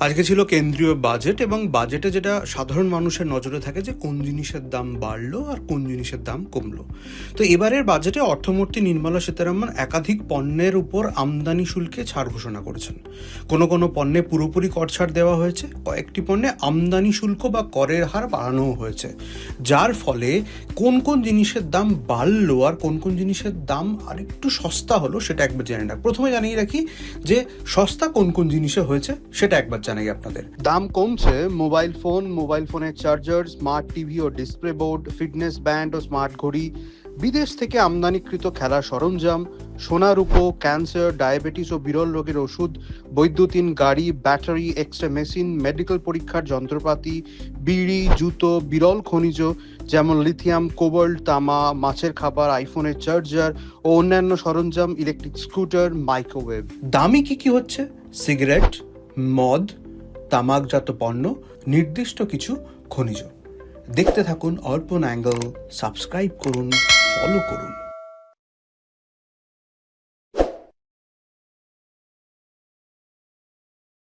আজকে ছিল কেন্দ্রীয় বাজেট এবং বাজেটে যেটা সাধারণ মানুষের নজরে থাকে যে কোন জিনিসের দাম বাড়লো আর কোন জিনিসের দাম কমলো। তো এবারের বাজেটে অর্থমন্ত্রী নির্মলা সীতারামন একাধিক পণ্যের উপর আমদানি শুল্কে ছাড় ঘোষণা করেছেন। কোনো কোনো পণ্যে পুরোপুরি কর ছাড় দেওয়া হয়েছে, কয়েকটি পণ্যে আমদানি শুল্ক বা করের হার বাড়ানোও হয়েছে। যার ফলে কোন কোন জিনিসের দাম বাড়লো আর কোন কোন জিনিসের দাম আরেকটু সস্তা হলো সেটা একবার জেনে রাখ প্রথমে জানিয়ে রাখি যে সস্তা কোন কোন জিনিসে হয়েছে সেটা একবার জানাই আপনাদের। দাম কমছে, মোবাইল ফোন, মোবাইল ফোনের চার্জার স্মার্ট টিভি ও ডিসপ্লে বোর্ড ফিটনেস ব্যান্ড ও স্মার্ট ঘড়ি, বিদেশ থেকে আমদানিকৃত খেলার সরঞ্জাম সোনা রূপো ক্যান্সার ডায়াবেটিস ও বিরল রোগের ওষুধ, বৈদ্যুতিন গাড়ি ব্যাটারি এক্সরে মেশিন মেডিকেল পরীক্ষার যন্ত্রপাতি, বিড়ি, জুতো, বিরল খনিজ যেমন লিথিয়াম কোবল্ট তামা, মাছের খাবার আইফোনের চার্জার ও অন্যান্য সরঞ্জাম ইলেকট্রিক স্কুটার মাইক্রোওয়েভ দামি কি কি হচ্ছে? সিগারেট মদ তামাকজাত পণ্য নির্দিষ্ট কিছু খনিজ। দেখতে থাকুন অর্পণ অ্যাঙ্গেল সাবস্ক্রাইব করুন ফলো করুন।